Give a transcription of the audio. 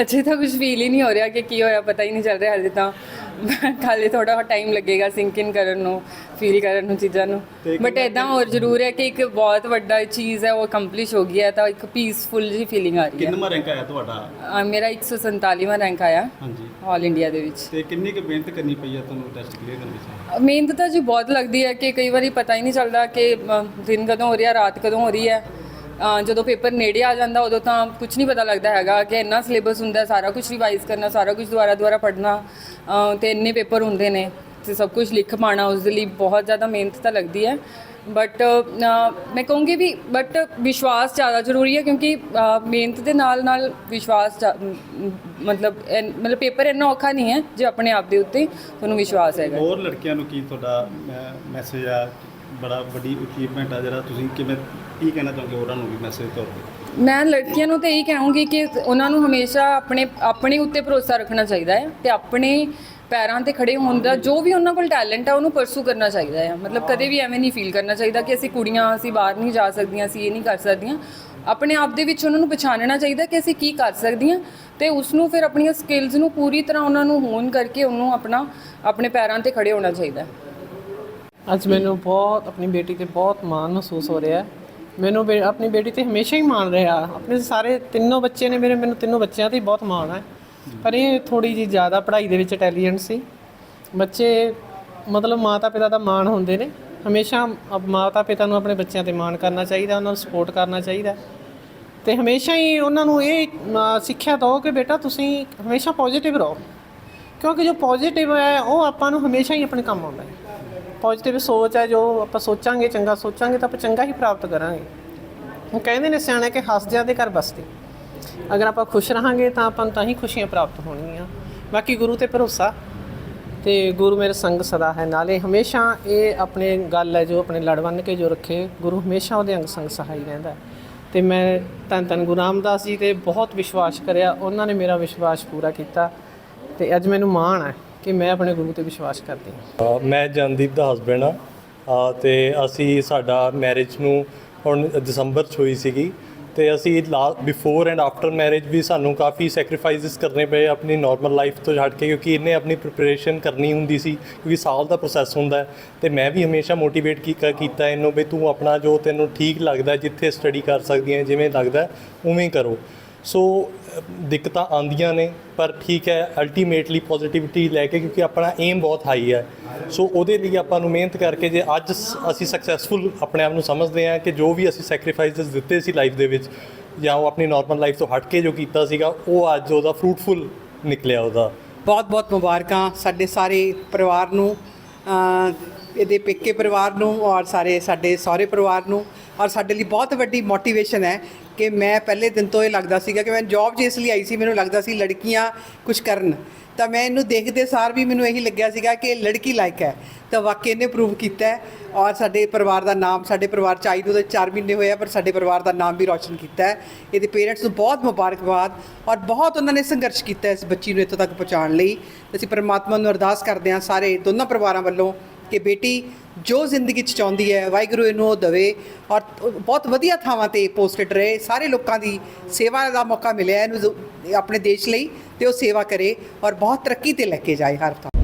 ਅਜੇ ਤਾਂ ਕੁਝ ਫੀਲ ਹੀ ਨਹੀਂ ਹੋ ਰਿਹਾ ਕਿ ਕੀ ਹੋਇਆ ਪਤਾ ਹੀ ਨਹੀਂ ਚੱਲ ਰਿਹਾ ਹਜੇ ਤਾਂ। ਖਾਲੀ ਥੋੜਾ ਟਾਈਮ ਲੱਗੇਗਾ ਸਿੰਕ ਇਨ ਕਰਨ ਨੂੰ ਫੀਲ ਕਰਨ ਨੂੰ ਚੀਜ਼ਾਂ ਨੂੰ। ਬਟ ਇਦਾਂ ਹੋਰ ਜ਼ਰੂਰ ਹੈ ਕਿ ਇੱਕ ਬਹੁਤ ਵੱਡਾ ਚੀਜ਼ ਹੈ ਉਹ ਕੰਪਲੀਟ ਹੋ ਗਿਆ ਹੈ ਤਾਂ ਇੱਕ ਪੀਸਫੁਲ ਜੀ ਫੀਲਿੰਗ ਆ ਰਹੀ ਹੈ। ਕਿੰਨਵਾਂ ਰੈਂਕ ਆਇਆ ਤੁਹਾਡਾ? ਮੇਰਾ 147ਵਾਂ ਰੈਂਕ ਆਇਆ ਹਾਂਜੀ। ਆਲ ਇੰਡੀਆ ਦੇ ਵਿੱਚ। ਤੇ ਕਿੰਨੀ ਕੁ ਮਿਹਨਤ ਕਰਨੀ ਪਈ ਆ ਤੁਹਾਨੂੰ ਟੈਸਟ ਕਲੀਅਰ ਕਰਨ ਵਿੱਚ? ਮਿਹਨਤ ਤਾਂ ਜੀ ਬਹੁਤ ਲੱਗਦੀ ਹੈ ਕਿ ਕਈ ਵਾਰੀ ਪਤਾ ਹੀ ਨਹੀਂ ਚੱਲਦਾ ਕਿ ਦਿਨ ਕਦੋਂ ਹੋ ਰਿਹਾ ਰਾਤ ਕਦੋਂ ਹੋ ਰਹੀ ਹੈ। ਅ, ਜਦੋਂ ਪੇਪਰ ਨੇੜੇ ਆ ਜਾਂਦਾ ਉਦੋਂ ਤਾਂ ਕੁਝ ਨਹੀਂ ਪਤਾ ਲੱਗਦਾ ਹੈਗਾ ਕਿ ਇੰਨਾ ਸਿਲੇਬਸ ਹੁੰਦਾ ਸਾਰਾ ਕੁਝ ਰਿਵਾਈਜ਼ ਕਰਨਾ ਸਾਰਾ ਕੁਝ ਦੁਬਾਰਾ ਦੁਬਾਰਾ ਪੜ੍ਹਨਾ ਅ, ਤੇ ਇੰਨੇ ਪੇਪਰ ਹੁੰਦੇ ਨੇ ਤੇ ਸਭ ਕੁਝ ਲਿਖ ਪਾਣਾ ਉਸ ਦੇ ਲਈ ਬਹੁਤ ਜ਼ਿਆਦਾ ਮਿਹਨਤ ਤਾਂ ਲੱਗਦੀ ਹੈ। ਬਟ ਮੈਂ ਕਹੂੰਗੀ ਵੀ ਬਟ ਵਿਸ਼ਵਾਸ ਜ਼ਿਆਦਾ ਜ਼ਰੂਰੀ ਹੈ ਕਿਉਂਕਿ ਅ, ਮਿਹਨਤ ਦੇ ਨਾਲ ਨਾਲ ਵਿਸ਼ਵਾਸ ਜ਼ਿਆ- ਮ, ਮ, ਮਤਲਬ ਐਨ- ਮਤਲਬ ਪੇਪਰ ਇੰਨਾ ਔਖਾ ਨਹੀਂ ਹੈ ਜੇ ਆਪਣੇ ਆਪ ਦੇ ਉੱਤੇ ਤੁਹਾਨੂੰ ਵਿਸ਼ਵਾਸ ਹੈਗਾ। ਹੋਰ ਲੜਕੀਆਂ ਨੂੰ ਕੀ ਤੁਹਾਡਾ ਮੈਸੇਜ ਆ? ਬੜਾ ਵੱਡੀ ਅਚੀਵਮੈਂਟ ਆ ਜਿਹੜਾ ਤੁਸੀਂ ਕਿਵੇਂ ਕੀ ਕਹਿਣਾ ਚਾਹੋਗੇ ਉਹਨਾਂ ਨੂੰ ਵੀ ਮੈਸੇਜ ਤੌਰ ਤੇ? ਮੈਂ ਲੜਕੀਆਂ ਨੂੰ ਤਾਂ ਇਹੀ ਕਹਾਂਗੀ ਕਿ ਉਹਨਾਂ ਨੂੰ ਹਮੇਸ਼ਾ ਆਪਣੇ ਆਪਣੇ ਉੱਤੇ ਭਰੋਸਾ ਰੱਖਣਾ ਚਾਹੀਦਾ ਹੈ ਤੇ ਆਪਣੇ ਪੈਰਾਂ ਤੇ ਖੜੇ ਹੋਣ ਦਾ ਜੋ ਵੀ ਉਹਨਾਂ ਕੋਲ ਟੈਲੈਂਟ ਹੈ ਉਹਨੂੰ ਪਰਸੂ ਕਰਨਾ ਚਾਹੀਦਾ ਹੈ। ਮਤਲਬ ਕਦੇ ਵੀ ਐਵੇਂ ਨਹੀਂ ਫੀਲ ਕਰਨਾ ਚਾਹੀਦਾ ਕਿ ਅਸੀਂ ਕੁੜੀਆਂ ਅਸੀਂ ਬਾਹਰ ਨਹੀਂ ਜਾ ਸਕਦੀਆਂ ਅਸੀਂ ਇਹ ਨਹੀਂ ਕਰ ਸਕਦੀਆਂ। ਆਪਣੇ ਆਪ ਦੇ ਵਿੱਚ ਉਹਨਾਂ ਨੂੰ ਪਛਾਣਨਾ ਚਾਹੀਦਾ ਕਿ ਅਸੀਂ ਕੀ ਕਰ ਸਕਦੀਆਂ ਤੇ ਉਸ ਨੂੰ ਫਿਰ ਆਪਣੀਆਂ ਸਕਿੱਲਸ ਨੂੰ ਪੂਰੀ ਤਰ੍ਹਾਂ ਉਹਨਾਂ ਨੂੰ ਹੋਣ ਕਰਕੇ ਉਹਨੂੰ ਆਪਣਾ ਆਪਣੇ ਪੈਰਾਂ ਤੇ ਖੜੇ ਹੋਣਾ ਚਾਹੀਦਾ ਹੈ। ਅੱਜ ਮੈਨੂੰ ਬਹੁਤ ਆਪਣੀ ਬੇਟੀ ਤੇ ਬਹੁਤ ਮਾਣ ਮਹਿਸੂਸ ਹੋ ਰਿਹਾ ਹੈ। ਮੈਨੂੰ ਬੇ- ਆਪਣੀ ਬੇਟੀ ਤੇ ਹਮੇਸ਼ਾ ਹੀ ਮਾਣ ਰਿਹਾ। ਆਪਣੇ ਸਾਰੇ ਤਿੰਨੋਂ ਬੱਚੇ ਨੇ ਮੇਰੇ ਮੈਨੂੰ ਤਿੰਨੋਂ ਬੱਚਿਆਂ ਤੇ ਹੀ ਬਹੁਤ ਮਾਣ ਹੈ। ਪਰ ਇਹ ਥੋੜੀ ਜੀ ਜ਼ਿਆਦਾ ਪੜ੍ਹਾਈ ਦੇ ਵਿੱਚ ਇੰਟੈਲੀਜੈਂਟ ਸੀ। ਬੱਚੇ ਮਤਲਬ ਮਾਤਾ ਪਿਤਾ ਦਾ ਮਾਣ ਹੁੰਦੇ ਨੇ। ਹਮੇਸ਼ਾ ਅਪ- ਮਾਤਾ ਪਿਤਾ ਨੂੰ ਆਪਣੇ ਬੱਚਿਆਂ ਤੇ ਮਾਣ ਕਰਨਾ ਚਾਹੀਦਾ ਉਹਨਾਂ ਨੂੰ ਸਪੋਰਟ ਕਰਨਾ ਚਾਹੀਦਾ। ਤੇ ਹਮੇਸ਼ਾ ਹੀ ਉਹਨਾਂ ਨੂੰ ਇਹ ਅ, ਸਿੱਖਿਆ ਦਿਓ ਕਿ ਬੇਟਾ ਤੁਸੀਂ ਹਮੇਸ਼ਾ ਪੋਜ਼ਿਟਿਵ ਰਹੋ। ਕਿਉਂਕਿ ਜੋ ਪੋਜ਼ਿਟਿਵ ਹੈ ਉਹ ਆਪਾਂ ਨੂੰ ਹਮੇਸ਼ਾ ਹੀ ਆਪਣੇ ਕੰਮ ਆਉਂਦਾ ਹੈ। ਪੋਜ਼ਿਟਿਵ ਸੋਚ ਹੈ, ਜੋ ਆਪਾਂ ਸੋਚਾਂਗੇ, ਚੰਗਾ ਸੋਚਾਂਗੇ, ਤਾਂ ਆਪਾਂ ਚੰਗਾ ਹੀ ਪ੍ਰਾਪਤ ਕਰਾਂਗੇ। ਉਹ ਕਹਿੰਦੇ ਨੇ ਸਿਆਣੇ ਕਿ ਹੱਸਦਿਆਂ ਦੇ ਘਰ ਬਸਦੇ। ਅਗਰ ਆਪਾਂ ਖੁਸ਼ ਰਹਾਂਗੇ, ਤਾਂ ਆਪਾਂ ਨੂੰ ਤਾਂ ਹੀ ਖੁਸ਼ੀਆਂ ਪ੍ਰਾਪਤ ਹੋਣਗੀਆਂ। ਬਾਕੀ ਗੁਰੂ ਤੇ ਭਰੋਸਾ। ਤੇ ਗੁਰੂ ਮੇਰੇ ਸੰਗ ਸਦਾ ਹੈ। ਨਾਲੇ ਹਮੇਸ਼ਾ ਇਹ ਆਪਣੇ ਗੱਲ ਹੈ, ਜੋ ਆਪਣੇ ਲੜ ਬੰਨ ਕੇ ਜੋ ਰੱਖੇ, ਗੁਰੂ ਹਮੇਸ਼ਾ ਉਹਦੇ ਅੰਗ ਸੰਗ ਸਹਾਈ ਰਹਿੰਦਾ ਹੈ। ਤੇ ਮੈਂ ਧੰਨ ਧੰਨ ਗੁਰੂ ਰਾਮਦਾਸ ਜੀ ਤੇ ਬਹੁਤ ਵਿਸ਼ਵਾਸ ਕਰਿਆ। ਉਹਨਾਂ ਨੇ ਮੇਰਾ ਵਿਸ਼ਵਾਸ ਪੂਰਾ ਕੀਤਾ। ਤੇ ਅੱਜ ਮੈਨੂੰ ਮਾਣ ਹੈ। ਕਿ ਮੈਂ ਆਪਣੇ ਗੁਰੂ ਤੇ ਵਿਸ਼ਵਾਸ ਕਰਦੀ ਹਾਂ। ਅ, ਮੈਂ ਜਨਦੀਪ ਦਾ ਹਸਬੈਂਡ ਆ ਅ, ਤੇ ਅਸੀਂ ਸਾਡਾ ਮੈਰਿਜ ਨੂੰ ਹੁਣ ਦਸੰਬਰ 'ਚ ਹੋਈ ਸੀਗੀ। ਤੇ ਅਸੀਂ ਬਿਫੋਰ ਐਂਡ ਆਫਟਰ ਮੈਰਿਜ ਵੀ ਸਾਨੂੰ ਕਾਫੀ ਸੈਕਰੀਫਾਈਸਸ ਕਰਨੇ ਪਏ ਆਪਣੀ ਨਾਰਮਲ ਲਾਈਫ ਤੋਂ ਹਟ ਕੇ ਕਿਉਂਕਿ ਇਹਨੇ ਆਪਣੀ ਪ੍ਰਿਪਰੇਸ਼ਨ ਕਰਨੀ ਹੁੰਦੀ ਸੀ ਕਿਉਂਕਿ ਸਾਲ ਦਾ ਪ੍ਰੋਸੈਸ ਹੁੰਦਾ ਹੈ। ਤੇ ਮੈਂ ਵੀ ਹਮੇਸ਼ਾ ਮੋਟੀਵੇਟ ਕੀਤਾ ਇਹਨੂੰ ਵੀ ਤੂੰ ਆਪਣਾ ਜੋ ਤੈਨੂੰ ਠੀਕ ਲੱਗਦਾ ਜਿੱਥੇ ਸਟੱਡੀ ਕਰ ਸਕਦੀ ਹੈ ਜਿਵੇਂ ਲੱਗਦਾ ਹੈ, ਉਵੇਂ ਕਰੋ। ਸੋ, ਦਿੱਕਤਾਂ ਆਂਦੀਆਂ ਨੇ, ਪਰ ਠੀਕ ਹੈ ਅਲਟੀਮੇਟਲੀ ਪੋਜ਼ਿਟਿਵਿਟੀ ਲੈ ਕੇ, ਕਿਉਂਕਿ ਆਪਣਾ ਏਮ ਬਹੁਤ ਹਾਈ ਹੈ। ਸੋ, ਉਹਦੇ ਲਈ ਆਪਾਂ ਨੂੰ ਮਿਹਨਤ ਕਰਕੇ ਜੇ ਅੱਜ ਅਸੀਂ ਸਕਸੈਸਫੁਲ ਆਪਣੇ ਆਪ ਨੂੰ ਸਮਝਦੇ ਹਾਂ ਕਿ ਜੋ ਵੀ ਅਸੀਂ ਸੈਕਰੀਫਾਈਸਸ ਦਿੱਤੇ ਸੀ ਲਾਈਫ ਦੇ ਵਿੱਚ, ਜਾਂ ਉਹ ਆਪਣੀ ਨਾਰਮਲ ਲਾਈਫ ਤੋਂ ਹਟ ਕੇ ਜੋ ਕੀਤਾ ਸੀਗਾ, ਉਹ ਅੱਜ ਉਹਦਾ ਫਰੂਟਫੁਲ ਨਿਕਲਿਆ ਉਹਦਾ। ਬਹੁਤ ਬਹੁਤ ਮੁਬਾਰਕਾਂ ਸਾਡੇ ਸਾਰੇ ਪਰਿਵਾਰ ਨੂੰ ਇਹਦੇ ਪੇਕੇ ਪਰਿਵਾਰ ਨੂੰ ਔਰ ਸਾਰੇ ਸਾਡੇ ਸਹੁਰੇ ਪਰਿਵਾਰ ਨੂੰ। ਔਰ ਸਾਡੇ ਲਈ ਬਹੁਤ ਵੱਡੀ ਮੋਟੀਵੇਸ਼ਨ ਹੈ ਕਿ ਮੈਂ ਪਹਿਲੇ ਦਿਨ ਤੋਂ ਇਹ ਲੱਗਦਾ ਸੀਗਾ ਕਿ ਮੈਂ ਜੌਬ 'ਚ ਇਸ ਲਈ ਆਈ ਸੀ, ਮੈਨੂੰ ਲੱਗਦਾ ਸੀ ਲੜਕੀਆਂ ਕੁਝ ਕਰਨ। ਤਾਂ ਮੈਂ ਇਹਨੂੰ ਦੇਖਦੇ ਸਾਰ ਵੀ ਮੈਨੂੰ ਇਹੀ ਲੱਗਿਆ ਸੀਗਾ ਕਿ ਇਹ ਲੜਕੀ ਲਾਇਕ ਹੈ। ਤਾਂ ਵਾਕਈ ਇਹਨੇ ਪ੍ਰੂਵ ਕੀਤਾ ਔਰ ਸਾਡੇ ਪਰਿਵਾਰ ਦਾ ਨਾਮ, ਸਾਡੇ ਪਰਿਵਾਰ ਚ ਆਈ ਨੂੰ ਤਾਂ 4 ਮਹੀਨੇ ਹੋਏ ਆ, ਪਰ ਸਾਡੇ ਪਰਿਵਾਰ ਦਾ ਨਾਮ ਵੀ ਰੌਸ਼ਨ ਕੀਤਾ ਹੈ। ਇਹਦੇ ਪੇਰੈਂਟਸ ਨੂੰ ਬਹੁਤ ਮੁਬਾਰਕਬਾਦ ਔਰ ਬਹੁਤ ਉਹਨਾਂ ਨੇ ਸੰਘਰਸ਼ ਕੀਤਾ ਇਸ ਬੱਚੀ ਨੂੰ ਇੱਥੋਂ ਤੱਕ ਪਹੁੰਚਾਉਣ ਲਈ। ਅਸੀਂ ਪਰਮਾਤਮਾ ਨੂੰ ਅਰਦਾਸ ਕਰਦੇ ਹਾਂ ਸਾਰੇ ਦੋਨਾਂ ਪਰਿਵਾਰਾਂ ਵੱਲੋਂ ਕਿ ਬੇਟੀ ਜੋ ਜ਼ਿੰਦਗੀ ਚ ਚਾਹੁੰਦੀ ਹੈ, ਵਾਹਿਗੁਰੂ ਇਹਨੂੰ ਉਹ ਦੇਵੇ ਔਰ ਬਹੁਤ ਵਧੀਆ ਥਾਵਾਂ ਤੇ ਪੋਸਟਡ ਰਹੇ। ਸਾਰੇ ਲੋਕਾਂ ਦੀ ਸੇਵਾ ਦਾ ਮੌਕਾ ਮਿਲਿਆ ਇਹਨੂੰ ਆਪਣੇ ਦੇਸ਼ ਲਈ ਤੇ ਉਹ ਸੇਵਾ ਕਰੇ ਔਰ ਬਹੁਤ ਤਰੱਕੀ ਤੇ ਲੈ ਕੇ ਜਾਏ ਹਰ ਥਾਂ।